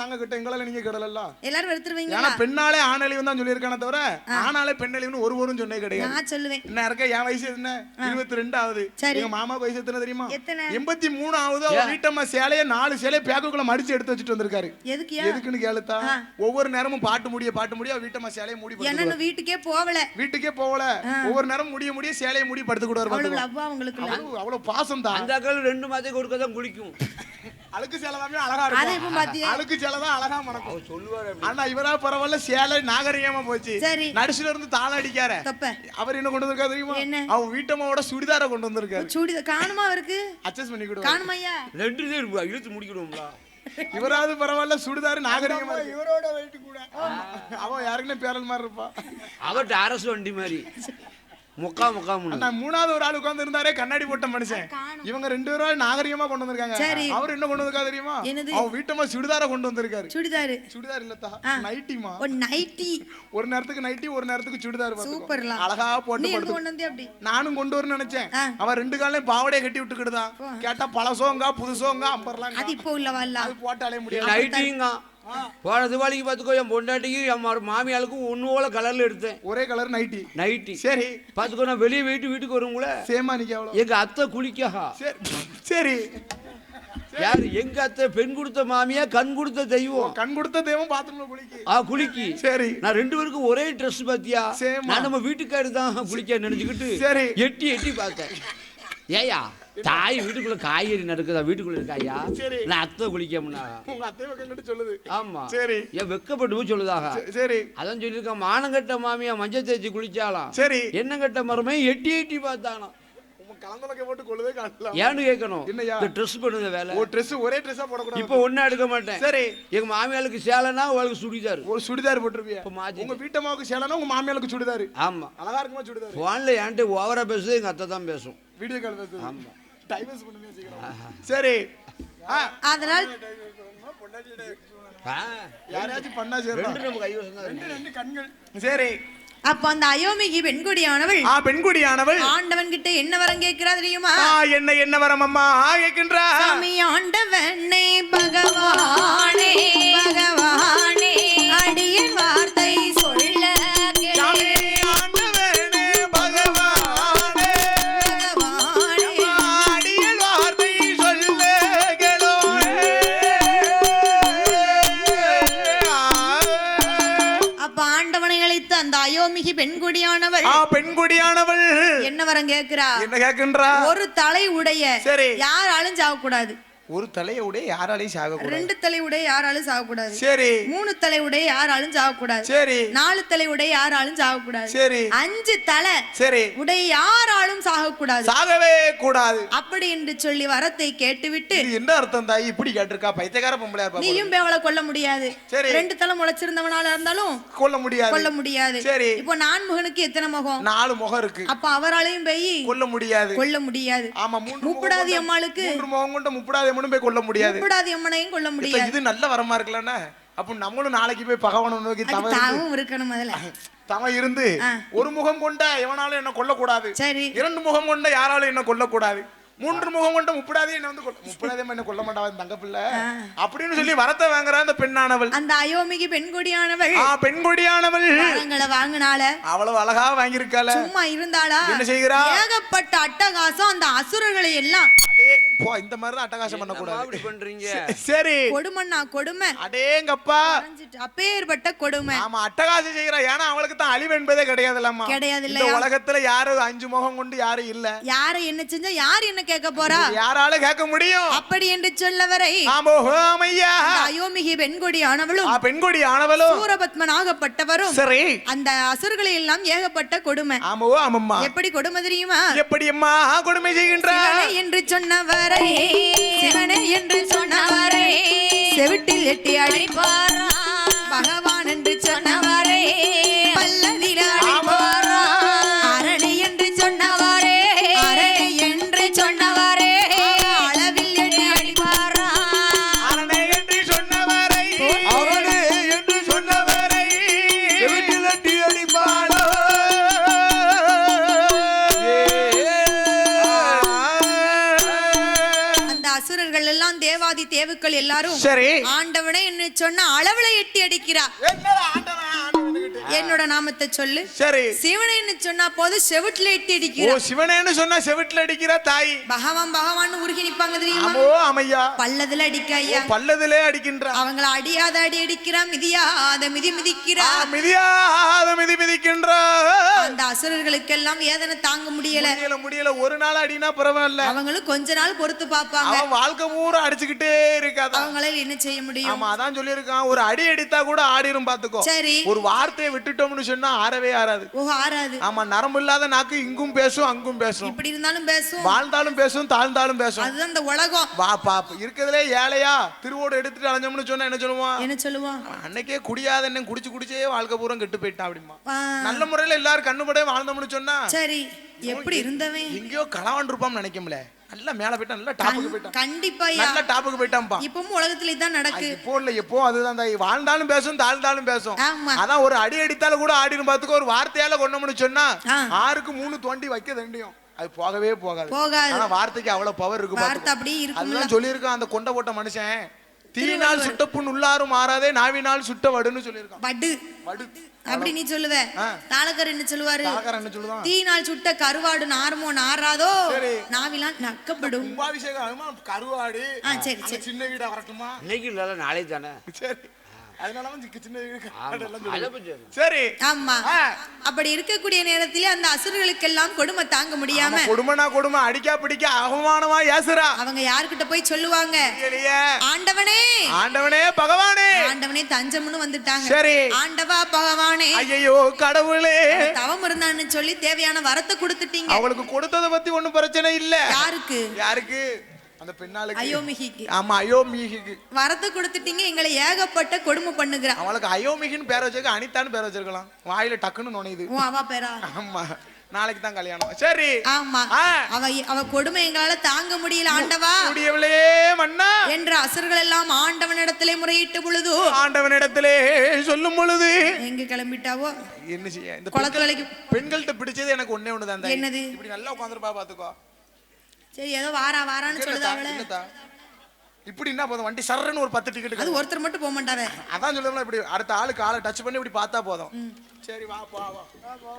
நாங்க கிட்ட எங்களால நீங்க கிடலல்ல? எல்லாரும் எடுத்துருவீங்களா ஏன்னா பெண்ணாலே ஆணழிவும் தான் சொல்லியிருக்கானே தவிர ஆணாலே பெண்ணழிவுன்னு ஒரு ஒரும் சொன்னே கிடையாது. நான் சொல்லுவேன். என்ன இருக்க? என் வயசு என்ன? இருபத்தி ரெண்டு ஆகுது. எங்க மாமா வயசு எத்தனை தெரியுமா? எண்பத்தி மூணு ஆகுது அவர் வீட்டம்மா சேலைய நாலு சேலைய பேக்குக்குள்ள மடிச்சு எடுத்து வச்சுட்டு வந்திருக்காரு. எதுக்குயா எதுக்குன்னு கேளுத்தா? ஒவ்வொரு நேரமும் பாட்டு முடிய பாட்டு முடிய அவர் வீட்டம்மா சேலையை மூடி என்னன்னு வீட்டுக்கே போகல. வீட்டுக்கே போகல. ஒவ்வொரு நேரம் முடிய முடிய சேலையை மூடி படுத்து கூட அவ்வளவு லவ்வா உங்களுக்கு அவ்வளவு அவ்வளவு பாசம் தான். அந்த ரெண்டு ஒருக்க தான் குளிக்கும். அழுக்கு சேலை தான் அழகா அதை இருக்கும் அழுக்கு சேலை தான் அழகா மணக்கும். சொல்லுவார் ஆனா இவரா பரவாயில்ல சேலை நாகரிகமா போச்சு. சரி. நடுசுல இருந்து தாளம் அடிக்கார. தொப்ப. அவர் என்ன கொண்டு வந்திருக்காரு தெரியுமா? என்ன? அவன் வீட்டம்மாவோட சுடிதார கொண்டு வந்திருக்காரு. சூடி காணுமா அவருக்கு? அட்ஜஸ்ட் பண்ணி கொடுவாரு காணுமா ஐயா? ரெண்டு இருப்பா இழுத்து முடிக்கணும்ல இவராவது பரவாயில்ல சுடிதார் நாகரிகமா. இவரோட வெயிட் கூட. அவன் யாருக்குன்னு பேரல் மாதிரி இருப்பா அவர்கிட்ட அரசு வண்டி மாதிரி. முக்கா முக்கா முன்னு அண்ணா மூணாவது ஒரு ஆள் உட்கார்ந்து இருந்தாரே கண்ணாடி போட்ட மனுஷன். இவங்க ரெண்டு பேரும் நாகரிகமா கொண்டு வந்திருக்காங்க. அவர் என்ன கொண்டு வந்திருக்கா தெரியுமா? அவன் வீட்டம்மா சுடிதார கொண்டு வந்திருக்காரு. சுடிதாரு. சுடிதார் இல்லத்தா நைட்டிமா ஒரு நைட்டி. ஒரு நேரத்துக்கு நைட்டி ஒரு நேரத்துக்கு சுடிதார். சூப்பர்லாம். அழகா போட்டு கொண்டு வந்தே அப்படி? நானும் கொண்டு வரணும்னு நினைச்சேன். அவன் ரெண்டு காலையும் பாவடையை கட்டி விட்டுக்கிட்டுதான். கேட்டா பழசோங்க புதுசோங்க அம்பர்லாம் அது இப்போ உள்ளவா இல்ல? அது போட்டாலே முடியாது. நைட்டிங்க. போன திவாலிக்கு பார்த்துக்கோ என் பொண்டாட்டிக்கு என் மாமியாளுக்கும் ஒன்று போல கலரில் எடுத்தேன். ஒரே கலர் நைட்டி நைட்டி சரி. பார்த்துக்கோ நான் வெளியே போயிட்டு வீட்டுக்கு வருங்களே சேமா நிக்க அவ்வளோ எங்க அத்தை குளிக்கா சரி. சரி. யார்? எங்க அத்தை பெண் கொடுத்த மாமியா கண் கொடுத்த தெய்வம்? கண் கொடுத்த தெய்வம் பாத்ரூம்ல குளிக்கு. ஆ குளிக்கி. சரி. நான் ரெண்டு பேருக்கும் ஒரே ட்ரெஸ் பாத்தியா. நான் நம்ம வீட்டுக்காரு தான் குளிக்க நினைச்சுக்கிட்டு சரி. எட்டி எட்டி பார்த்தேன். ஏயா தாய் வீட்டுக்குள்ள காய்கறி நடக்குதா வீட்டுக்குள்ள இருக்காயா சரி. நான் அத்தை குளிக்கமுன்னா உங்க அத்தை பக்கம் கிட்ட சொல்லுது ஆமா சரி ஏன் வெக்கப்பட்டு சொல்லுதாக சரி, அதான் சொல்லியிருக்கான் மானங்கட்ட மாமியா மஞ்சள் தேய்ச்சி குளிச்சாலாம் சரி என்ன கட்ட மரமே எட்டி எட்டி காணலாம் ஏன்னு கேட்கணும்? இந்த ட்ரெஸ் பண்ணுங்க வேலை ஒரு Dress ஒரே ட்ரெஸ்ஸா போடக்கூடாது இப்போ ஒன்னும் எடுக்க மாட்டேன் சரி எங்க மாமியாளுக்கு சேலைனா அவளுக்கு சுடிதார் ஒரு சுடிதார் போட்டிருப்பியா உங்க வீட்டம்மாவுக்கு சேலைனா உங்க மாமியாளுக்கு சுடிதார் ஆமா அழகா இருக்குமா சுடிதார் போன்ல என்கிட்ட ஓவரா பேசுது எங்க அத்தை தான் பேசும் வீடியோ கால் பேசுது டைவர்ஸ் சீக்கிரம் சரி. அதனால் ஆ, யாரையாச்சும் பண்ணா சரி ரெண்டு நம்ம கைவசம் தான் இருக்கு. ரெண்டு கண்கள். சரி. அப்ப அந்த அயோமிகி பெண்குடியானவள் ஆ பெண்குடியானவள். ஆண்டவன் கிட்ட என்ன வரம் கேட்கிறா தெரியுமா? என்ன என்ன வரம் அம்மா? கேட்கின்றா சாமி ஆண்டவனே பகவானே. பகவானே. பெண்குடியானவள். ஆ பெண்குடியானவள். என்ன வரம் கேட்கிறா? என்ன கேட்கின்றா? ஒரு தலை உடைய சரி. யாராலும் சாகக்கூடாது ஒரு தலையோட யாராலையும் சாகக்கூடாது. ரெண்டு தலை உடைய யாராலும் சாகக்கூடாது. சரி. மூணு தலை உடைய யாராலும் சாகக்கூடாது. சரி. நாலு தலை உடைய யாராலும் சாகக்கூடாது. சரி. அஞ்சு தலை சரி. உடைய யாராலும் சாகக்கூடாது. சாகவே கூடாது. அப்படி என்று சொல்லி வரத்தை கேட்டுவிட்டு என்ன அர்த்தம் தாய்? இப்படி கேட்டிருக்கா? பைத்தியக்கார பொம்பளையா நீயும் அவளை கொல்ல முடியாது. சரி. ரெண்டு தலை முளைச்சிருந்தவனால இருந்தாலும் கொல்ல முடியாது. கொல்ல முடியாது. சரி. இப்போ நான்முகனுக்கு எத்தனை முகம்? நாலு முகம் இருக்கு. அப்ப அவராலையும் போய். கொல்ல முடியாது. கொல்ல முடியாது. ஆமா முப்படாதி அம்மாளுக்கு. மூன்று முகம் கொண்ட முப்படாதி அம்மனும் போய் கொல்ல முடியாது. முப்படாதி அம்மனையும் கொல்ல முடியாது. இது நல்ல வரமா இருக்குல்லண்ணா அப்ப நம்மளும் நாளைக்கு போய் பகவானை நோக்கி தாவும் இருக்கணும் அதுல தவ இருந்து ஒரு முகம் கொண்ட எவனாலும் என்ன கொல்லக்கூடாது. சரி. இரண்டு முகம் கொண்ட யாராலும் என்ன கொல்லக்கூடாது. மூன்று முகம் கொண்ட முப்படாதே என்ன வந்து முப்படாதே என்ன கொல்ல இந்த தங்க பிள்ளை அப்படின்னு சொல்லி வரத்தை வாங்குறா அந்த பெண்ணானவள். அந்த அயோமிகி பெண்குடியானவள். ஆ பெண்கொடியானவள். வரங்களை வாங்கினால. அவ்வளவு அழகா வாங்கியிருக்கால சும்மா இருந்தாளா? என்ன செய்கிறா? ஏகப்பட்ட அட்டகாசம் அந்த அசுரர்களை எல்லாம் அடே போ இந்த மாதிரி தான் அட்டகாசம் என்னம்மா பண்ணக்கூடாது. இப்படி பண்றீங்க? சரி. கொடுமை. அடேங்கப்பா. அப்பேற்பட்ட கொடுமை. ஆமா அட்டகாசம் செய்கிறா ஏன்னா தான் அழிவு என்பதே கிடையாது இந்த இல்லையா உலகத்துல யாரும் அஞ்சு முகம் கொண்டு யாரும் இல்ல? யாரை என்ன செஞ்சா யார் என்ன கேட்க போறா? யாரால கேட்க முடியும்? அப்படி என்று சொல்லவரை ஆமோகம் ஐயா அயோமிகி பெண்கொடி ஆனவளும் ஆ பெண்கொடி ஆனவளும். சூரபத்மனாகப்பட்டவரும் சரி. அந்த அசுரர்களை எல்லாம் ஏகப்பட்ட கொடுமை. ஆமோ ஆமம்மா. எப்படி கொடுமை தெரியுமா? எப்படி அம்மா கொடுமை செய்கின்றா சிவனே என்று சொன்னவரை. சிவனே என்று சொன்னவரை. செவிட்டில் எட்டி அடிப்பாரா? பகவான் என்று சொன்னவரே. பல்லதில் தேவுக்கள் எல்லாரும் சரி. ஆண்டவனே என்ன சொன்னா அளவுல எட்டி அடிக்கிறா. என்னடா நாமத்தை சொல்லு. சரி. சிவனைன்னு சொன்னா போது செவுட்டுல எட்டி ஓ அடிக்கிறா சிவனேன்னு சொன்னா செவிட்டுல அடிக்கிற தாய். பகவான் பகவான் உருகி நிப்பாங்க தெரியுமா? அமோ அமையா பல்லதுல அடிக்க ஐயா. பல்லதிலே அடிக்கின்றா. அவங்கள அடியாத அடி அடிக்கிறா மிதியாத மிதி மிதிக்கிறா. மிதியாத மிதி மிதிக்கின்றா. அந்த அசுரர்களுக்கெல்லாம் வேதனை தாங்க முடியல. முடியல முடியல. ஒரு நாள் அடினா பரவாயில்ல. அவங்களும் கொஞ்ச நாள் பொறுத்து பார்ப்பாங்க. அவன் வாழ்க்கை பூரா அடிச்சுக்கிட்டே இருக்காதா? அவங்களால என்ன செய்ய முடியும்? ஆமா அதான் சொல்லியிருக்கான். ஒரு அடி அடித்தா கூட ஆடிரும் பாத்துக்கோ சரி. ஒரு வார்த்தையை விட்டுட்டோம்னு சொன்னா ஆறவே ஆறாது. ஆமா நரம்பு இல்லாத நாக்கு இங்கும் பேசும் அங்கும் பேசும். இப்படி இருந்தாலும் பேசும். வாழ்ந்தாலும் பேசும் தாழ்ந்தாலும் பேசும். அதுதான் இந்த உலகம். வா பாப்பு இருக்கிறதுலே ஏழையா திருவோடு எடுத்துட்டு அலைஞ்சோம்னு சொன்னா என்ன சொல்லுவான்? என்ன சொல்லுவான்? அன்னைக்கே குடியாத என்ன குடிச்சு குடிச்சே வாழ்க்கை பூரா கெட்டு போயிட்டான் அப்படிமா நல்ல முறையில எல்லாரும் கண்ணுபடே வாழ்ந்தோம்னு சொன்னா சரி. எப்படி இருந்தவன்? எங்கேயோ களவான் இருப்பான்னு நினைக்கும்ல நல்லா மேல போயிட்டான் நல்லா டாப்புக்கு போயிட்டான். கண்டிப்பாயா நல்ல டாப்புக்கு போயிட்டான்ப்பா. இப்பவும் உலகத்துல இதான் நடக்கு. இப்போ இல்ல எப்போ அதுதான் தாய். வாழ்ந்தாலும் பேசும் தாழ்ந்தாலும் பேசும். அதான் ஒரு அடி அடித்தாலும் கூட ஆடிடும் பார்த்துக்கோ ஒரு வார்த்தையால கொண்டோம்னு சொன்னா. ஆறுக்கு மூணு தோண்டி வைக்க தண்டியும் அது போகவே போகாது. போகாது. ஆனா வார்த்தைக்கு அவ்வளவு பவர் இருக்கு வார்த்தை பாத்துக்கோ. அப்படியே இருக்கும்ல. அதுதான் சொல்லியிருக்கான் அந்த கொண்ட போட்ட மனுஷன். தீயினால் சுட்ட புண் உள்ளாரும் மாறாதே நாவினால் சுட்ட வடுன்னு சொல்லியிருக்கான். வடு. வடு. அப்படி நீ சொல்லுவ. தாளக்கர் என்ன சொல்லுவாரு. என்ன சொல்லுவான். தீனால் சுட்ட கருவாடு நாருமோ நாராதோ. நாவிலாம் நக்கப்படும் கும்பாபிஷேகம் ஆகுமா கருவாடு. ஆ, சரி, சரி. சின்ன வீடா வரட்டுமா? இன்னைக்கு இல்ல நாளைக்கு தானே? சரி. சரி. ஆமா. அப்படி இருக்கக்கூடிய நேரத்திலே அந்த அசுரர்களுக்கெல்லாம் கொடுமை தாங்க முடியாம கொடுமைனா கொடுமை அடிக்கா பிடிக்க அவமானமா ஏசுறா. அவங்க யாருக்கிட்ட போய் சொல்லுவாங்க. ஆண்டவனே. ஆண்டவனே பகவானே. ஆண்டவனே தஞ்சம்னு வந்துட்டாங்க. சரி. ஆண்டவா பகவானே. ஐயோ கடவுளே. தவம் இருந்தான்னு சொல்லி தேவையான வரத்தை கொடுத்துட்டீங்க. அவளுக்கு கொடுத்தத பத்தி ஒண்ணும் பிரச்சனை இல்ல. யாருக்கு? யாருக்கு? அந்த பெண்ணாளுக்கு அயோமிகிக்கு. ஆமா அயோமிகிக்கு. வரத்தை கொடுத்துட்டீங்க எங்களை ஏகப்பட்ட கொடுமை பண்ணுகிறான் அவளுக்கு அயோமிகின்னு பேர் வச்சிருக்க அனிதான்னு பேர் வச்சிருக்கலாம். வாயில டக்குன்னு நுழையுது உன் அவா பேரா? ஆமா நாளைக்கு தான் கல்யாணம். சரி. ஆமா. அவ அவ கொடுமை எங்களால தாங்க முடியல ஆண்டவா? முடியவில்லே மன்னா. என்ற அசுரர்கள் எல்லாம் ஆண்டவனிடத்திலே முறையிட்ட பொழுது. ஆண்டவனிடத்திலே சொல்லும் பொழுது. எங்க கிளம்பிட்டாவோ? என்ன செய்ய? இந்த குளத்து வேலைக்கு பெண்கள்கிட்ட பிடிச்சது எனக்கு ஒண்ணே ஒண்ணுதான் என்னது? இப்படி நல்லா உட்காந்துருப்பா பாத்துக்கோ. சரி ஏதோ வாரா வாரான்னு சொல்லுது அவள இல்லத்தா. இப்படி என்ன போதும்? வண்டி சர்றன்னு ஒரு பத்து டிக்கெட் அது ஒருத்தர் மட்டும் போக மாட்டாவ. அதான் சொல்லுவோம்ல இப்படி அடுத்த ஆளுக்கு ஆளை டச் பண்ணி இப்படி பார்த்தா போதும். சரி வா போ வா.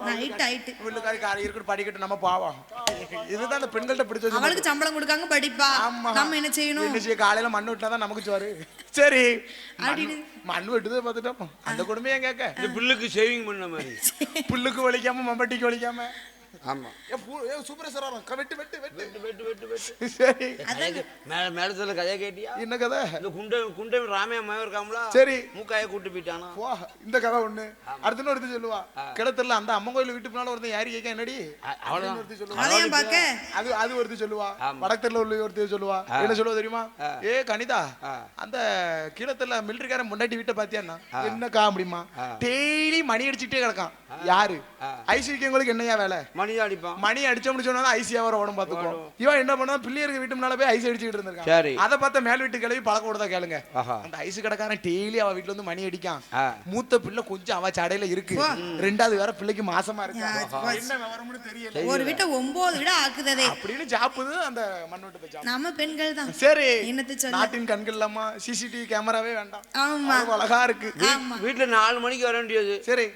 நைட் ஆயிட்டு. வில்லுக்காரி காரி இருக்கட்டும் படிக்கட்டும் நம்ம பாவம். இதுதான் அந்த பெண்கள்ட்ட பிடிச்சது அவளுக்கு சம்பளம் கொடுக்காங்க படிப்பா. நம்ம என்ன செய்யணும்? என்ன செய்ய காலையில மண்ணு விட்டா தான் நமக்கு சோறு. சரி. அப்படின்னு. மண் மண் வெட்டுதே பார்த்துட்டோம். அந்த குடும்பம் கேட்க. இந்த பில்லுக்கு சேவிங் பண்ண மாதிரி. புல்லுக்கு வலிக்காம மம்பட்டிக்கு வலிக்காம. ஆமா. வெட்டு வெட்டு வெட்டு. வெட்டு வெட்டு வெட்டு வெட்டு. சரி. மேல மேலத்துல கதையை கேட்டியா? என்ன கதை? இந்த குண்டை குண்டை ராமையா மயம் இருக்காங்களா சரி. மூக்காய கூட்டு போயிட்டானா? போ இந்த கதை ஒண்ணு. அடுத்து ஒருத்தி சொல்லுவா. கிணத்துல அந்த அம்மன் கோயில் வீட்டு பின்னால ஒருத்தன் யாரி கேட்க என்னடி? ஒருத்தி சொல்லுவா. அது அது ஒருத்தி சொல்லுவா. வடக்கத்துல உள்ள ஒருத்தி சொல்லுவா. என்ன சொல்லுவா தெரியுமா? ஏ கனிதா. அந்த கீழத்துல மிலிட்டரிக்காரன் முன்னாடி வீட்டை பாத்தியாண்ணா என்னக்கா அப்படிமா டெய்லி மணி அடிச்சுட்டே கிடக்கான். யாரு? ஐசி உங்களுக்கு என்னையா வேலை? மனிதா அடிப்பான். மணி அடிச்சோம்னு சொன்னா ஐசியா வர உடம்பு பாத்துக்கோ இவன் என்ன பண்ணா பிள்ளையருக்கு வீட்டு முன்னால போய் ஐஸ் அடிச்சுட்டு இருந்திருக்கான். சரி. அதை பார்த்த மேல் வீட்டு கிளவி பழக்கம் விடதா கேளுங்க. அந்த ஐஸ் கடைக்காரன் டெய்லி அவ வீட்டுல வந்து மணி அடிக்கான். மூத்த பிள்ளை கொஞ்சம் அவ சடையில இருக்கு. ரெண்டாவது வேற பிள்ளைக்கு மாசமா இருக்கு. என்ன விவரம்னு தெரியல. ஒரு வீட்டை ஒன்பது விட ஆக்குததே. அப்படின்னு ஜாப்புது அந்த மண்ணோட்டத்தை நம்ம பெண்கள் தான். சரி. என்னத்த நாட்டின் கண்கள் இல்லாம சிசிடிவி கேமராவே வேண்டாம். ஆமா. அழகா இருக்கு. ஆமா. வீட்டுல நாலு மணிக்கு வர வேண்டியது. சரி.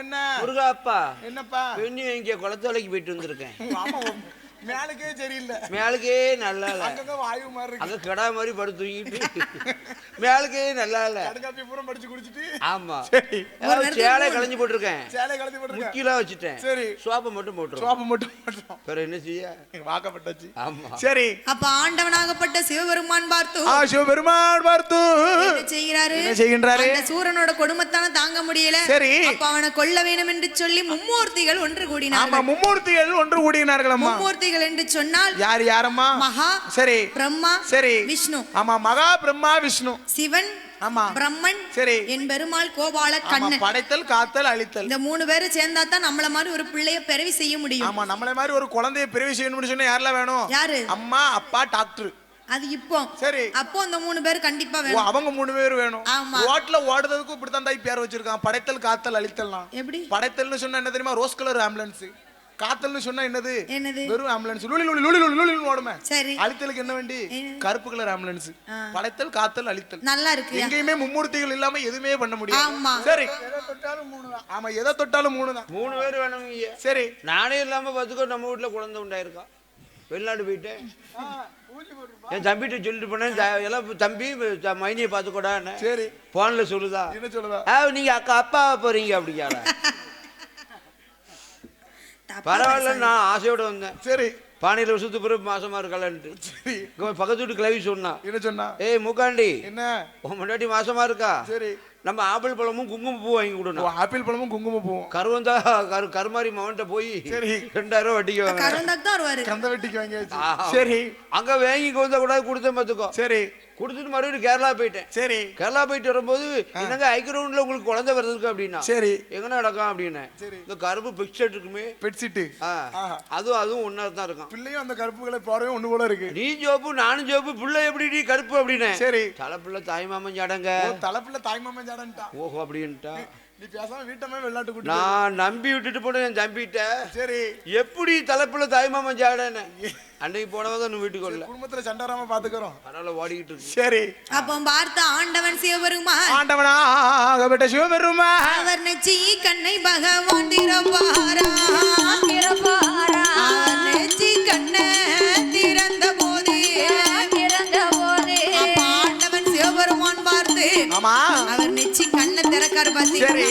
என்ன? முருகா அப்பா. என்னப்பா? பெண்ணு குளத்தோலைக்கு போயிட்டு வந்திருக்கேன். மேலுக்கே சரியில்லை. மேலுக்கே நல்லா இல்ல. அங்கங்க வாயு மாதிரி இருக்கு. அங்க கடா மாதிரி படுத்து தூங்கிட்டு. மேலுக்கே நல்லா இல்ல. கடுங்காப்பி பூரா படிச்சு குடிச்சிட்டு. ஆமா. சேலை களைஞ்சு போட்டிருக்கேன். சேலை கலத்தி போட்டுருக்க முக்கிலாம் வச்சுட்டேன். சரி. சோப்பை மட்டும் போட்டுரும். சோப்பு மட்டும் மட்டும் வேற என்ன செய்ய? வாக்கப்பட்டாச்சு. ஆமா. சரி. அப்ப ஆண்டவனாகப்பட்ட சிவபெருமான் பார்த்து ஆ சிவபெருமான் பார்த்து. என்ன செய்கிறாரு? என்ன செய்கின்றாரு? அந்த சூரனோட கொடுமைத்தான தாங்க முடியல. சரி. அப்ப அவனை கொல்ல வேணும் என்று சொல்லி மும்மூர்த்திகள் ஒன்று ஆமா கூடினார்கள் மும்மூர்த்திகள் ஒன்று கூடினார்கள் அம்மா. மும்மூர்த்திகள் என்று சொன்னால் யார் யாரம்மா? மகா சரி. பிரம்மா சரி. விஷ்ணு. ஆமா மகா பிரம்மா விஷ்ணு. சிவன் ஆமா. பிரம்மன் சரி. என் பெருமாள் கோபால கண்ணன். படைத்தல் காத்தல் அழித்தல். இந்த மூணு பேரும் சேர்ந்தா தான் நம்மள மாதிரி ஒரு பிள்ளைய பிறவி செய்ய முடியும். ஆமா நம்மள மாதிரி ஒரு குழந்தைய பிறவி செய்யணும்னு சொன்னா யாரெல்லாம் வேணும்? யாரு? அம்மா அப்பா டாக்டர். அது இப்போ. சரி. அப்போ அந்த மூணு பேர் கண்டிப்பா வேணும். அவங்க மூணு பேர் வேணும். ஆமா. ரோட்ல ஓடுறதுக்கும் இப்படித்தான் தாய் பேர் வச்சிருக்கான். படைத்தல் காத்தல் அழித்தல்லாம் எப்படி? படைத்தல்னு சொன்னா என்ன தெரியுமா? Rose colour ambulance. காத்தல்னு சொன்னா என்னது? என்னது? வெறும் ஆம்புலன்ஸ் லுலி லுலி லுலி லுலி லுலின்னு ஓடுமே. சரி. அழித்தலுக்கு என்ன வண்டி? கருப்பு கலர் ஆம்புலன்ஸ் படைத்தல் காத்தல் அழித்தல். நல்லா இருக்கு. எங்கேயுமே மும்மூர்த்திகள் இல்லாம எதுவுமே பண்ண முடியாது. ஆமா. சரி. ஆமா எதை தொட்டாலும் மூணு தான். மூணு பேர் வேணும் சரி. நானே இல்லாம பார்த்துக்கோ நம்ம வீட்டுல குழந்தை உண்டாயிருக்கா? வெளிநாடு போயிட்டேன் என் தம்பிகிட்ட சொல்லிட்டு போனேன். எல்லாம் தம்பி மைனியை பார்த்துக்கோடான்னு. சரி. போன்ல சொல்லுதா? என்ன சொல்லுதா? ஆ நீங்க அக்கா அப்பா போறீங்க அப்படிங்காடா தப்பா பரவாயில்ல நான் ஆசையோட வந்தேன். சரி. பானையில வருஷத்துக்கு பிறகு மாசமா இருக்கலான்ட்டு சரி. பக்கத்து வீட்டு கிளவி சொன்னா. என்ன சொன்னா? ஏய் மூக்காண்டி. என்ன? உன் முன்னாடி மாசமா இருக்கா? சரி. நம்ம ஆப்பிள் பழமும் குங்குமம் பூ வாங்கி கொடுணும் ஆப்பிள் பழமும் குங்குமம் பூவும். கருவந்தா கரு கருமாரி மவன்கிட்ட போய் சரி. ரெண்டாயிரம் வட்டிக்கு வாங்க கருந்தாக்கு தான் வருவாரு. கந்த வெட்டிக்கு வாங்கியாச்சு. சரி. அங்க வாங்கி வந்தா கூட கொடுத்தேன் பார்த்துக்கோ சரி. கொடுத்துட்டு மறுபடியும் கேரளா போயிட்டேன். சரி. கேரளா போயிட்டு வரும்போது என்னங்க ஐக்கிரவுண்ட்ல உங்களுக்கு குழந்தை வருதுக்கு அப்படின்னா? சரி. எங்க நடக்கும் அப்படின்னு. இந்த கருப்பு பிக்சட் இருக்குமே. ஆஹா. அதுவும் அதுவும் ஒன்னா தான் இருக்கும் பிள்ளையும் அந்த கருப்புகளை போறவே ஒண்ணு போல இருக்கு. நீ ஜோப்பு நானும் ஜோப்பு பிள்ளை எப்படி நீ கருப்பு அப்படின்னு. சரி. தலைப்பிள்ளை தாய் மாமன் ஜடங்க. ஓ, தலைப்புல தாய்மாமன் ஜாடன்ட்டா. ஓஹோ அப்படின்ட்டா. நீ பேசாம வீட்டமே வெள்ளாட்டு கூட்டி நான் நம்பி விட்டுட்டு போனேன் என் தம்பிகிட்ட சரி. எப்படி தலைப்புல தாய் மாமன் ஜாடன்னு? அன்னைக்கு போனவங்க தான் வீட்டுக்கு வரல. குடும்பத்துல சண்டாராம பாத்துக்கிறோம். அதனால ஓடிக்கிட்டு இருக்கு. சரி. அப்போ பார்த்த ஆண்டவன் சிவபெருமான் ஆண்டவனாகப்பட்ட சிவபெருமா அவர் நெச்சி கண்ணை பகவான் திறப்பாரா? பிறப்பாரா அவர் நெச்சி கண்ணை திறந்த போது பிறந்த போது அப்ப ஆண்டவன் சிவபெருமான் பார்த்து ஆமா. அவர் நெச்சி திறக்காரு பாத்தீங்களா? சரி.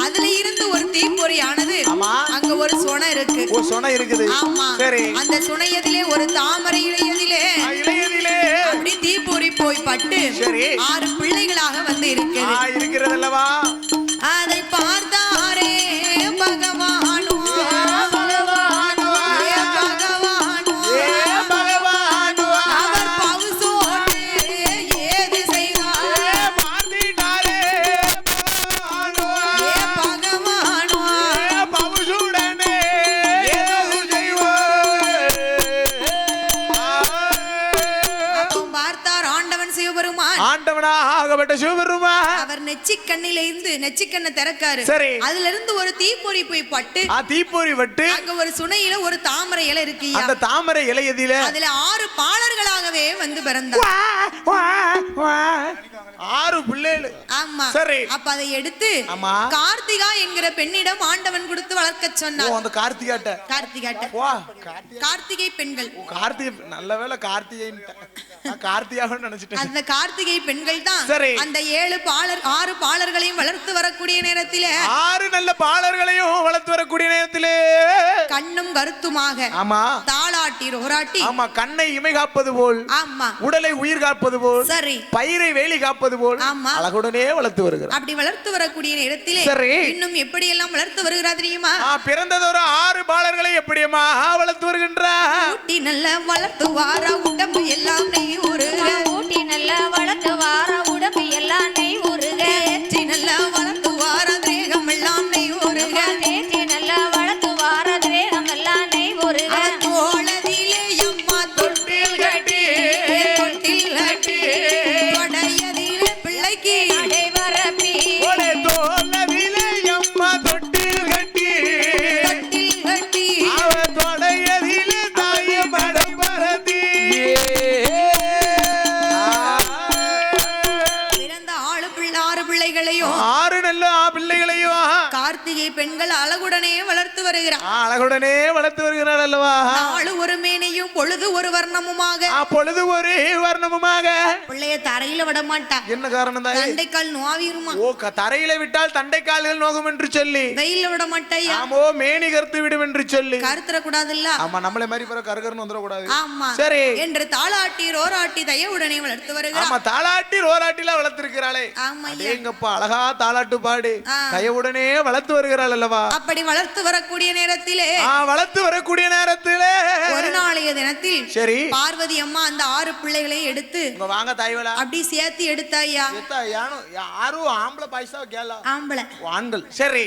அதுல இருந்து ஒரு தீப்பொறியானது ஆமா. அங்க ஒரு சுனை இருக்கு. ஓ சொன இருக்குது. ஆமா. சரி. அந்த சுனையதிலே ஒரு தாமரை இளையதிலே ஆ, இளையதிலே அப்படி தீப்பொறி போய் பட்டு. ஆறு பிள்ளைகளாக வந்து ஆ இருக்குது சிவபெருமா அவர் நெச்சிக்கண்ணில இருந்து நெச்சிக்கண்ணை திறக்காரு சரி. அதுல இருந்து ஒரு தீப்பொறி போய் பட்டு ஆ தீப்பொறி வட்டு. அங்க ஒரு சுனையில ஒரு தாமரை இலை இருக்கியா அந்த தாமரை இலையதில அதுல ஆறு பாலர்களாகவே வந்து பிறந்தார். ஆறு பிள்ளைகள் ஆமா. சரி. அப்ப அதை எடுத்து ஆமா. கார்த்திகா என்கிற பெண்ணிடம் ஆண்டவன் கொடுத்து வளர்க்க சொன்னார். அந்த கார்த்திகாட்ட. கார்த்திகாட்ட. வா கார்த்திகை. பெண்கள். கார்த்திகை நல்ல வேளை கார்த்திகை நினைச்சிட்டேன். அந்த கார்த்திகை பெண்கள் தான் சரி. அந்த ஏழு பாலர் ஆறு பாலர்களையும் வளர்த்து வரக்கூடிய நேரத்தில ஆறு நல்ல பாலர்களையும் வளர்த்து வரக்கூடிய நேரத்திலே. கண்ணும் கருத்துமாக ஆமா. தாளாட்டி ரோராட்டி ஆமா கண்ணை இமை காப்பது போல். ஆமா. உடலை உயிர் காப்பது போல். சரி. பயிரை வேலி காப்பது போல். ஆமா. அழகுடனே வளர்த்து வருகிறார். அப்படி வளர்த்து வரக்கூடிய நேரத்திலே சரி. இன்னும் எப்படி எல்லாம் வளர்த்து வருகிறா தெரியுமா? பிறந்ததொரு ஆறு பாலர்களை எப்படியம்மா வளர்த்து வருகின்றார்? ஊட்டி நல்ல வளர்த்து வார உடம்பு எல்லாம் ஊட்டி நல்லா வளர்த்து ஒரு வர்ணமுமாக. ஆ, பொழுது ஒரு வர்ணமுமாக. பிள்ளைய தரையில விட மாட்டா என்ன காரணம் தான் தண்டைக்கால் நோவிருமா ஓ தரையில விட்டால் தண்டை கால்கள் நோகும் என்று சொல்லி. வெயில்ல விட மாட்டாயா ஆமோ மேனி கருத்து விடும் என்று சொல்லி. கருத்துற கூடாதுல்ல ஆமா நம்மளை மாதிரி பிற கருகருன்னு வந்துடக்கூடாது. ஆமா. சரி. என்று தாளாட்டி ரோராட்டி தயவுடனே வளர்த்து வருகிறார். ஆமா தாளாட்டி ரோராட்டில வளர்த்திருக்கிறாளே. ஆமா ஐயா. அடேங்கப்பா அழகா தாளாட்டு பாடு. தயவுடனே வளர்த்து வருகிறாள் அல்லவா? அப்படி வளர்த்து வரக்கூடிய நேரத்திலே வளர்த்து வரக்கூடிய நேரத்திலே. ஒரு நாளைய தினத்தில் சரி. பார்வதி அம்மா அந்த ஆறு பிள்ளைகளையும் எடுத்து உங்க வாங்க தாய்வலா. அப்படி சேர்த்து எடுத்தாயா? எத்தா யானோ யாரும் ஆம்பளை பாய்ஸா கேளா. ஆம்பளை. ஆண்கள். சரி.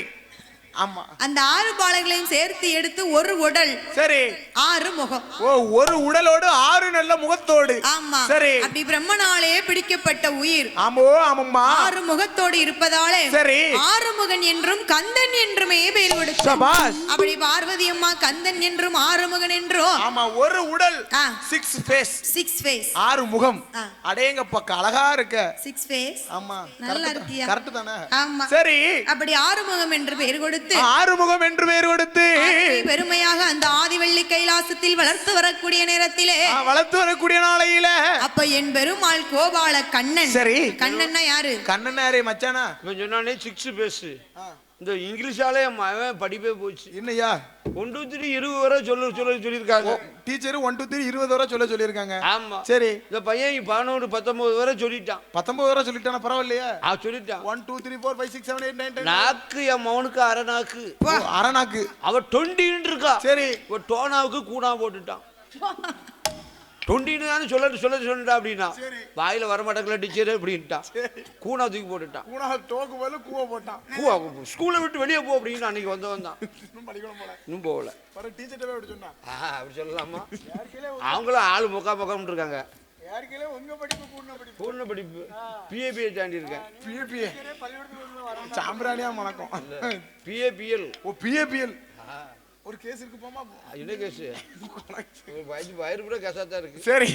ஆமா. அந்த ஆறு பாலங்களையும் சேர்த்து எடுத்து ஒரு உடல் சரி. ஆறு முகம். ஓ ஒரு உடலோடு ஆறு நல்ல முகத்தோடு. ஆமா. சரி. அப்படி பிரம்மனாலே பிடிக்கப்பட்ட உயிர். ஆமோ ஆமம்மா. ஆறு முகத்தோடு இருப்பதாலே சரி. ஆறுமுகன் என்றும் கந்தன் என்றுமே பெயர் சபாஷ். அப்படி பார்வதி அம்மா கந்தன் என்றும் ஆறுமுகன் என்றும் ஆமா ஒரு உடல். சிக்ஸ் ஃபேஸ் சிக்ஸ் ஃபேஸ் ஆறு முகம். ஆ. அடேங்க பக்க அழகா இருக்க. சிக்ஸ் ஃபேஸ் ஆமா நல்லா இருக்கியா? கரெக்ட் தானே? ஆமா. சரி. அப்படி ஆறுமுகம் என்று பெயர் கொடுத்து ஆறு முகம் என்று பேர் கொடுத்து பெருமையாக அந்த ஆதிவள்ளி கைலாசத்தில் வளர்த்து வரக்கூடிய நேரத்திலே ஆ, வளர்த்து வரக்கூடிய நாளையில. அப்ப என் பெருமாள் கோபால கண்ணன். சரி. கண்ணன்னா யாரு? கண்ணன் யாரே மச்சானா? சொன்னானே சிக்ஸ் பேசு. இந்த இங்கிலீஷாலே அவன் படிப்பே போச்சு. என்னய்யா? ஒன் டூ த்ரீ இருபது வரை சொல்ல சொல்ல சொல்லியிருக்காங்க. டீச்சர் ஒன் டூ த்ரீ இருபது வரை சொல்ல சொல்லியிருக்காங்க. ஆமா. சரி. இந்த பையன் பதினோரு பத்தொன்பது வரை சொல்லிட்டான். பத்தொன்பது வரை சொல்லிட்டானா? பரவாயில்லையா. ஆ சொல்லிட்டான். One two three four five six seven eight nine நாக்கு என் மவனுக்கு அரணாக்கு அவ டுவெண்ட்டின்னு இருக்கா சரி. இப்போ டோனாவுக்கு கூணா போட்டுட்டான். டுவெண்ட்டின்னு தானே சொல்ல சொல்ல சொல்லிட்டா அப்படின்னா. சரி. வாயில வரமாட்டேங்கல டீச்சர் அப்படின்ட்டான். கூணா தூக்கி போட்டுட்டான். மூணா தோக்கு போல கூவ போட்டான். கூவா ஸ்கூலை விட்டு வெளியே போ அப்படின்னு அன்னைக்கு வந்தவன் தான் இன்னும் படிக்கணும் போல. இன்னும் போகல. அப்படி சொன்னான். ஆஹா, அப்படி சொல்லலாமா? அவங்களும் ஆள் முக்கா பக்கம் இருக்காங்க. யாருக்கையில உங்க படிப்பு கூடின படிப்பு. பூர்ண படிப்பு. பிஏபியை தாண்டி இருக்கேன். பிஏபிஏ சாம்பிராணியா வணக்கம் பிஏபிஎல் ஓ பிஏபிஎல் ஒரு கேஸ் இருக்கு போமா என்ன கேஸ் வயிறு கூட கேசாத்தான் இருக்கு. சரி.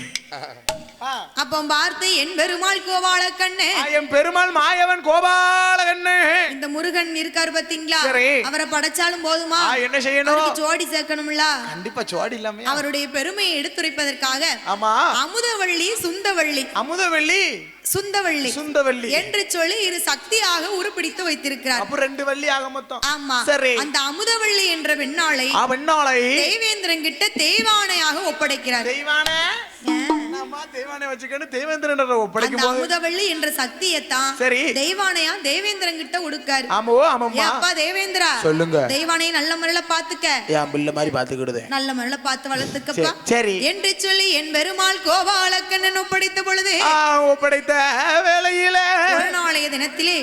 அப்போ பார்த்து என் பெருமாள் கோபால கண்ணு என் பெருமாள் மாயவன் கோபாலகண்ணு. இந்த முருகன் இருக்காரு பாத்தீங்களா. அவரை படைச்சாலும் போதுமா? ஆ, என்ன செய்யணும்? ஜோடி சேர்க்கணும்ல? கண்டிப்பா சோடி இல்லாம அவருடைய பெருமையை எடுத்துரைப்பதற்காக ஆமா. அமுதவள்ளி சுந்தவள்ளி. அமுதவள்ளி. சுந்தவள்ளி சுந்தவள்ளி. என்று சொல்லி இரு சக்தியாக உருப்பிடித்து வைத்திருக்கிறார். அப்ப ரெண்டு வள்ளி ஆக மொத்தம். ஆமா. சரி. அந்த அமுதவள்ளி என்ற பெண்ணாளை அவன்னாளை தேவேந்திரன் கிட்ட தேவானையாக ஒப்படைக்கிறார். தெய்வானே என்னம்மா தெய்வானே வச்சுக்கன்னு தேவேந்திரன் அந்த ஒப்படைக்கும் போது அமுதவள்ளி என்ற சக்தியத்தான் சரி. தெய்வானையா தேவேந்திரன் கிட்ட உடுக்காரு ஆமோ ஆமாம்மா ஏப்பா தேவேந்திரா சொல்லுங்க. தெய்வானையை நல்ல முறையில பாத்துக்க என் பிள்ளை மாதிரி பாத்துக்கிடுதே நல்ல முறையில பார்த்து வளர்த்துக்கப்பா சரி. என்று சொல்லி என் பெருமாள் கோபாலக்கண்ணன் ஒப்படைத்த பொழுது ஒப்படைத்த ஒரு நாளைய தினத்திலே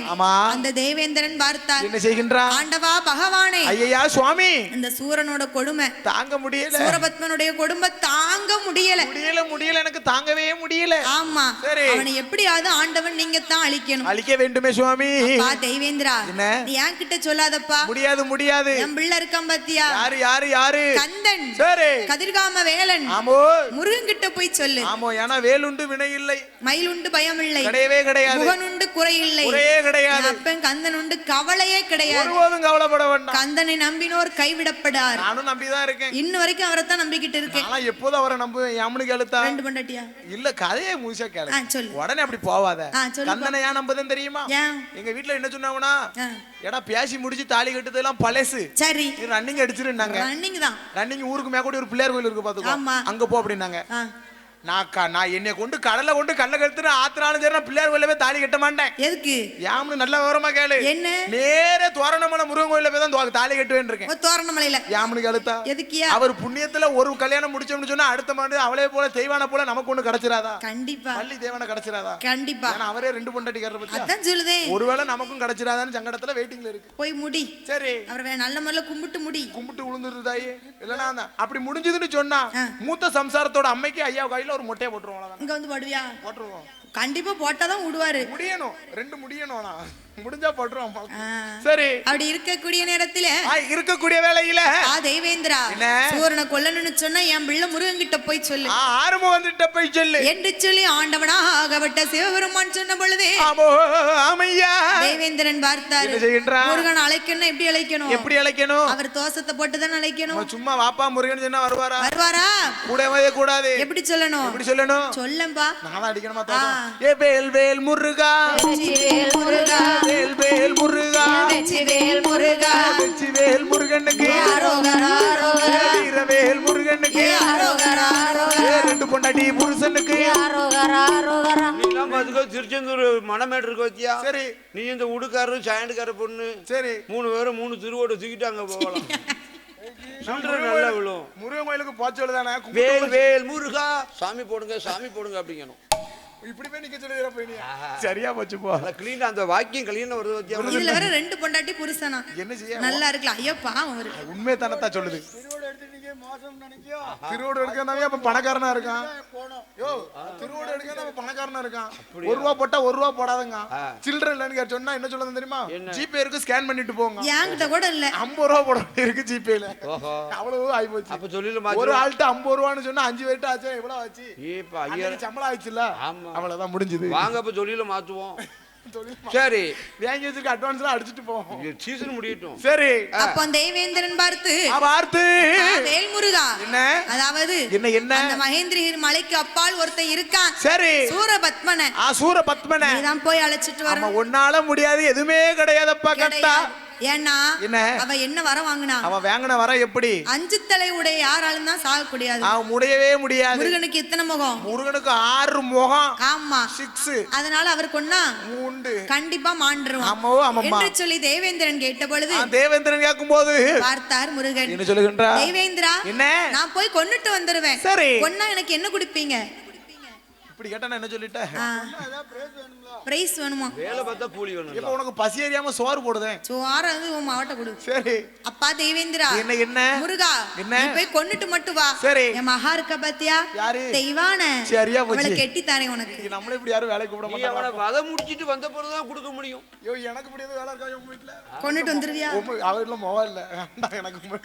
அந்த தேவேந்திரன் பார்த்தார். என்ன செய்கின்றான்? ஆண்டவா பகவானே. ஐயா சுவாமி. இந்த சூரனோட கொடுமை. தாங்க முடியல. சூரபத்மனுடைய கொடுமை தாங்க முடியல. முடியல முடியல எனக்கு தாங்கவே முடியல. ஆமா. சரி. அவனை எப்படியாவது ஆண்டவன் நீங்க தான் அழிக்கணும். அழிக்க வேண்டுமே சுவாமி. அப்பா தெய்வேந்திரா என்ன? நீ என் கிட்ட சொல்லாதப்பா. முடியாது முடியாது. என் பிள்ளை இருக்கான் பாத்தியா? யாரு யாரு யாரு? கந்தன். சரி. கதிர்காம வேலன். ஆமோ. முருகன் கிட்ட போய் சொல்லு. ஆமோ ஏன்னா வேலுண்டு வினை இல்லை. மயில் உண்டு பயம் இல்லை கிடையவே கிடையாது. முகன் உண்டு குறை இல்லை குறையே கிடையாது. அப்பன் கந்தன் உண்டு கவலையே கிடையாது. ஒருபோதும் கவலைப்பட வேண்டாம். கந்தனை நம்பினோர் கைவிடப்படார். நானும் நம்பிதான் இருக்கேன். இன்ன வரைக்கும் அவரை தான் நம்பிக்கிட்டு இருக்கேன். ஆனா எப்போதும் அவரை நம்புவேன். எமனுக்கு எழுத்தா? ரெண்டு பொண்டாட்டியா? இல்ல கதையை முழுசா கேளு. சொல்லு. உடனே அப்படி போவாத. கந்தனை ஏன் நம்புதுன்னு தெரியுமா? எங்க வீட்ல என்ன சொன்னாங்கன்னா எடா பேசி முடிச்சு தாலி கட்டுதெல்லாம் பழசு. சரி. ரன்னிங் அடிச்சிருந்தாங்க ரன்னிங் தான். ரன்னிங் ஊருக்கு மேற்கூடி ஒரு பிள்ளையார் கோயில் இருக்கு பாத்துக்கோ. அங்க போ அப்படின்னாங்க. நான் நான் என்னை கொண்டு கடலை கொண்டு கல்ல கழுத்துட்டு ஆத்தினாலும் சரி நான் பிள்ளையார் கோயில போய் தாலி கட்ட மாட்டேன். எதுக்கு? யாம்னு நல்ல விவரமா கேளு. என்ன? நேரே தோரணமலை முருகன் கோயில போய் தான் தாலி கட்டுவேன் இருக்கேன். தோரணமலையில யாமனு கழுத்தா எதுக்கியா? அவர் புண்ணியத்துல ஒரு கல்யாணம் முடிச்சோம்னு சொன்னா அடுத்த மாண்டு அவளே போல தெய்வான போல நமக்கு ஒண்ணு கிடைச்சிராதா? கண்டிப்பா. பள்ளி தேவான கிடைச்சிராதா? கண்டிப்பா. ஏன்னா அவரே ரெண்டு பொண்டாட்டிக்காரர் பத்தி அதான் சொல்லுதே. ஒருவேளை நமக்கும் கிடைச்சிராதான்னு சங்கடத்துல வெயிட்டிங்ல இருக்கு. போய் முடி. சரி. அவர் நல்ல முறையில கும்பிட்டு முடி. கும்பிட்டு விழுந்துருது தாயி. இல்லைன்னா அந்த- அப்படி முடிஞ்சதுன்னு சொன்னா. மூத்த சம்சாரத்தோட அம்மைக்கு ஐயா கையில ஒரு மொட்டையை போட்டுருவோம். இங்க வந்து போடுவியா? போட்டுருவோம். கண்டிப்பா போட்டாதான் விடுவாரு முடியணும். ரெண்டு முடியணும் ஆனா. முடிஞ்சா போட்டுருவோம். சரி. அப்படி இருக்கக்கூடிய நேரத்துல இருக்கக்கூடிய வேலையில ஆ தேவேந்திரா என்ன? சூரனை கொல்லணும்னு சொன்னா என் பிள்ளை முருகன் கிட்ட போய் சொல்லு. ஆறுமுகம் வந்துட்ட போய் சொல்லு. என்று சொல்லி ஆண்டவனாகப்பட்ட சிவபெருமான் சொன்ன பொழுது ஆமோ ஆமையா. தேவேந்திரன் பார்த்தாரு? முருகன் அழைக்கணும் எப்படி அழைக்கணும்? எப்படி அழைக்கணும்? அவர் தோசத்தை போட்டு தானே அழைக்கணும் சும்மா வாப்பா முருகன் சொன்னா வருவாரா? வருவாரா? கூடவே கூடாது. எப்படி சொல்லணும்? எப்படி சொல்லணும்? சொல்லம்பா. நான் தான் அடிக்கணுமா ஏ வேல் வேல் முருகா. முருகா. வேல் வேல் முருகா. வெற்றிவேல் முருகா. வேல் முருகனுக்கு. வீரவேல் முருகனுக்கு. ரெண்டு பொண்டாட்டி புருஷனுக்கு. திருச்செந்தூர் இருக்க வச்சியா சரி. நீ இந்த உடுக்காரரும் சாயண்டுக்கார பொண்ணு. சரி. மூணு பேரும் மூணு திருவோட தூக்கிட்டு அங்க போகலாம். சொல்ற நல்லா விழும். முருகன் கோயிலுக்கு போச்சோடு தானே? வேல் வேல் முருகா. சாமி போடுங்க சாமி போடுங்க அப்படிங்கணும். இப்படி போய் நிக்க சொல்லுற போய் நீ. சரியா போச்சு போ. கிளீன் அந்த வாக்கியம் கிளீன்? இதுல வேற ரெண்டு பொண்டாட்டி புருஷனா? என்ன செய்ய? நல்லா இருக்கலாம். ஐயோ பாவம் உண்மை தானத்தான் சொல்லுது திருவோடு எடுக்கிறதாவே அப்ப பணக்காரனா இருக்கான். யோ திருவோடு எடுக்க நம்ம பணக்காரனா இருக்கான். ஒரு ரூபா போட்டா ஒரு ரூபா போடாதுங்க. சில்லற இல்லைன்னு சொன்னா என்ன சொல்லுது தெரியுமா? ஜிபே இருக்கு ஸ்கேன் பண்ணிட்டு போங்க. என்கிட்ட கூட இல்ல. ஐம்பது ரூபா போட இருக்கு ஜிபேல அவ்வளவு ஆகி போச்சு அப்ப சொல்லில ஒரு ஆள்கிட்ட ஐம்பது ரூபான்னு சொன்னா அஞ்சு பேர்ட்ட ஆச்சு எவ்வளவு ஆச்சு? சம்பளம் ஆயிடுச்சுல்ல. ஆமா. அவ்வளவுதான் முடிஞ்சது. வாங்க அப்ப சொல்லில மாத்துவோம். சரி. வாங்கி வச்சிருக்க அட்வான்ஸ் எல்லாம் அடிச்சிட்டு போவோம் சீசன் முடியட்டும். சரி. அப்போ தேவேந்திரன் பார்த்து பார்த்து. "ஆ, வேல்முருகா. என்ன? அதாவது என்ன என்ன? அந்த மகேந்திரகிரி மலைக்கு அப்பால் ஒருத்தன் இருக்கான். சரி. சூரபத்மன. ஆ சூர பத்மன நீதான் போய் அழைச்சிட்டு ஆமா வரணும் ஒன்னால முடியாது எதுவுமே கிடையாதப்பா கட்டா கிடையாது. ஏன்னா என்ன? அவ என்ன வர வாங்கினா? அவன் வாங்கின வர எப்படி? அஞ்சு தலை உடைய யாராலும் தான் சாக கூடியாது அவன் முடியவே முடியாது. முருகனுக்கு எத்தனை முகம்? முருகனுக்கு ஆறு முகம். ஆமா. சிக்ஸ். அதனால அவர் கொன்னா மூண்டு கண்டிப்பா மாண்டுருவான். ஆமோ ஆமாம்மா என்று சொல்லி தேவேந்திரன் கேட்ட பொழுது தேவேந்திரன் கேட்கும் போது பார்த்தார் முருகன். என்ன சொல்லுகின்றா தேவேந்திரா என்ன? நான் போய் கொன்னுட்டு வந்துருவேன். சரி. கொன்னா எனக்கு என்ன குடிப்பீங்க? இப்படி கேட்டா என்ன சொல்லிட்டேன்? பிரைஸ் வேணுமா? வேலை பார்த்தா கூலி இப்ப வேணும் உனக்கு பசி அறியாம சோறு போடுதேன் சோற வந்து உன் மாவட்ட கொடு. சரி. அப்பா தேவேந்திரா. என்ன என்ன? முருகா என்ன? நீ போய் கொன்னுட்டு மட்டும் வா. சரி. என் மகா இருக்க பாத்தியா? யாரு? தெய்வான. சரியா போச்சு. கெட்டி தாரேன் உனக்கு. நம்மள இப்படி யாரும் வேலைக்கு கூப்பிட நீ மாட்டாங்க அவனை வதை முடிச்சிட்டு வந்த பிறகுதான் கொடுக்க முடியும். ஐயோ எனக்கு இப்படி எதுவும் வேலை இருக்கா உங்க வீட்டுல கொன்னுட்டு வந்துருவியா? உங்க- அவ வீட்டுல மொபைல் இல்ல. எனக்கு.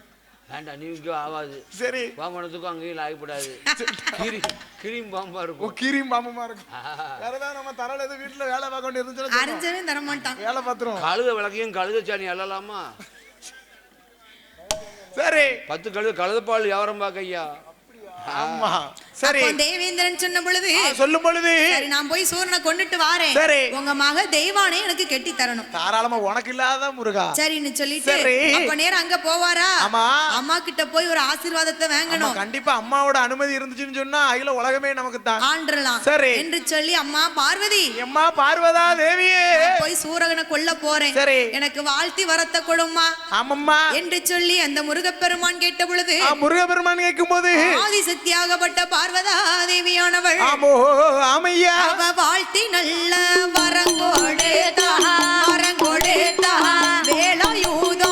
வேண்டாம் நீ இங்கே ஆகாது சரி. வாமனத்துக்கும் அங்கேயும் ஆகக்கூடாது கிரி கிரீம் பாம்பா இருக்கும். கீரியும் பாம்புமா இருக்கும். வேற ஏதாவது நம்ம தரல எதுவும் வீட்டுல வேலை பார்க்க வேண்டியது. அரைஞ்சவே தர மாட்டான் வேலை பார்த்துரும். கழுத விளக்கையும் கழுத சாணி எழலாமா சரி. பத்து கழுத கழுதப்பால் வியாபாரம் பார்க்க ஐயா. ஆமா. சரி. தேவேந்திரன் சொன்ன பொழுது சொல்லும் பொழுது. சரி நான் போய் சூரனை கொண்டுட்டு வாரேன். சரி. உங்க மக தெய்வானே எனக்கு கெட்டி தரணும். தாராளமா உனக்கு இல்லாத முருகா? சரின்னு சொல்லிட்டு. அப்ப நேரம் அங்க போவாரா? ஆமா. அம்மா கிட்ட போய் ஒரு ஆசீர்வாதத்தை வாங்கணும். கண்டிப்பா அம்மாவோட அனுமதி இருந்துச்சுன்னு சொன்னா அகில உலகமே நமக்கு தான். ஆண்டுலாம் சரி. என்று சொல்லி அம்மா பார்வதி எம்மா பார்வதா தேவியே. போய் சூரகனை கொல்ல போறேன். சரி. எனக்கு வாழ்த்தி வரத்த கொடுமா ஆமம்மா. என்று சொல்லி அந்த முருகப்பெருமான் கேட்ட பொழுது ஆ, முருகபெருமான் கேட்கும் போது ஆதிசக்தியாகப்பட்ட பார்வதா தேவியானவள் ஆமோ ஆமையா? அவ வாழ்த்தி நல்ல வரங்கோடுதா வரங்கோடுதா வேலாயுதோ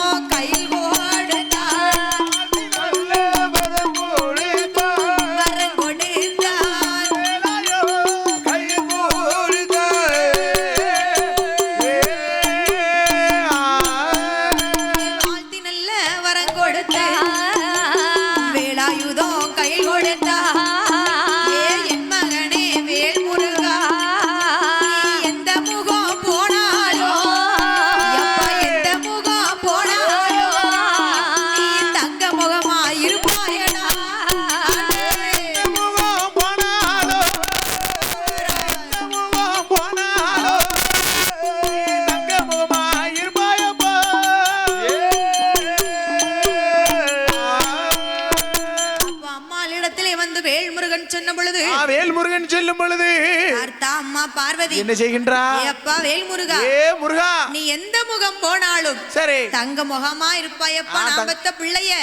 பார்வதி. என்ன செய்கின்றா? அப்பா வேல்முருகா ஏ முருகா. நீ எந்த முகம் போனாலும் சரி. தங்க முகமா இருப்பாயப்பா நான் பெத்த பிள்ளைய.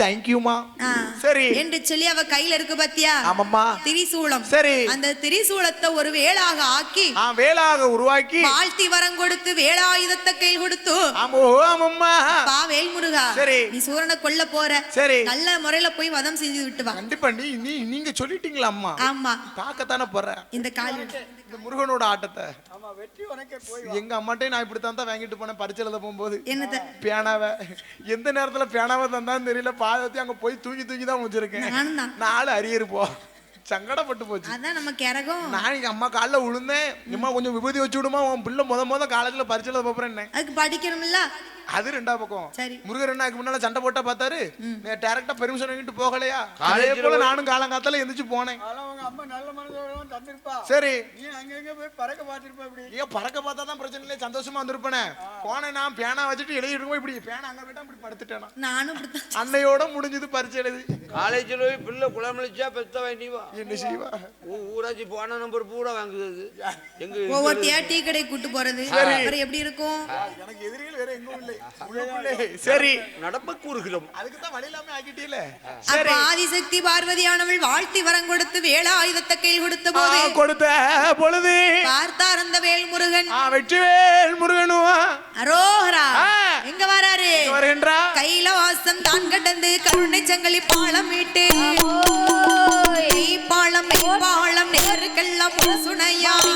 தேங்க்யூமா. சரி. என்று சொல்லி அவ கையில இருக்கு பாத்தியா? ஆமம்மா. திரிசூலம். சரி. அந்த திரிசூலத்தை ஒரு வேளாக ஆக்கி ஆ வேலாக உருவாக்கி வாழ்த்தி வரம் கொடுத்து வேலாயுதத்தை கையில் கொடுத்து ஆமோ ஆமம்மா. பா வேல்முருகா சரி. நீ சூரனை கொல்ல போற. சரி. நல்ல முறையில போய் வதம் செஞ்சு விட்டு வா. கண்டிப்பா நீ நீங்க சொல்லிட்டீங்களா அம்மா? ஆமா. பார்க்கத்தானே போறேன் இந்த கால் இந்த முருகனோட ஆட்டத்தை. எங்க அம்மாட்டையும் நான் இப்படித்தான் தான் வாங்கிட்டு போனேன். பரிச்சை எழுத போகும்போது. என்னத? பேனாவை. எந்த நேரத்துல பேனாவை தந்தான்னு தெரியல. பாதத்தி அங்க போய் தூங்கி தூங்கி தான் முடிச்சிருக்கேன் நாலு அரியர் போ. சங்கடப்பட்டு போச்சு. அதான் நம்ம கிறகம் நான் எங்க அம்மா காலில் விழுந்தேன் அம்மா கொஞ்சம் விபூதி வச்சு விடுமா உன் பிள்ளை முத முத காலேஜ்ல பரிச்சை எழுத போறேன் அதுக்கு படிக்கணும்ல? அது ரெண்டா பக்கம். சரி. முருகர் என்ன அதுக்கு முன்னால சண்டை போட்டா பார்த்தாரு? டேரக்டா பெர்மிஷன் வாங்கிட்டு போகலையா? அதே போல நானும் காலங்காத்தால எந்திரிச்சு போனேன். அவங்க அம்மா நல்ல மனதோட தந்திருப்பா. சரி. நீ அங்கங்க போய் பறக்க பார்த்திருப்பா இப்படி. ஏன் பறக்க பார்த்தா தான் பிரச்சனை இல்லை சந்தோஷமா வந்திருப்பேனே. போனேன் நான் பேனா வச்சுட்டு எழுதி இருக்கும்போது இப்படி. பேனா அங்க போயிட்டா இப்படி படுத்துட்டேன். நான். நானும் அன்னையோட முடிஞ்சது பரிச்சை எழுதி. காலேஜில் போய் பிள்ளை குளமளிச்சா பெத்த வேண்டிவா என்ன செய்வா? ஊராட்சி போன நம்பர் பூரா வாங்குது. எங்க ஒவ்வொருத்தையா டீ கடை கூட்டு போறது. அப்புறம் எப்படி இருக்கும்? எனக்கு எதிரிகள் வேற எங்கும் இல்லை. உள்ளுக்குள்ளே. சரி. நடப்ப கூறுகிறோம். அதுக்கு தான் வழி இல்லாம ஆக்கிட்டீல. அப்ப ஆதிசக்தி பார்வதியானவள் வாழ்த்தி வரம் கொடுத்து வேலாயுதத்தை கையில் கொடுத்த போது கொடுத்த பொழுது பார்த்தார் அந்த வேல்முருகன். ஆ, வெற்றிவேல் முருகனும் அரோஹரா. எங்க வராரு? வருகின்றா? கையில வாசம் தான் கடந்து கருணை சங்கிலி பாலம் மீட்டு ஓய் பாலம் நேருக்கெல்லாம் சுனையா.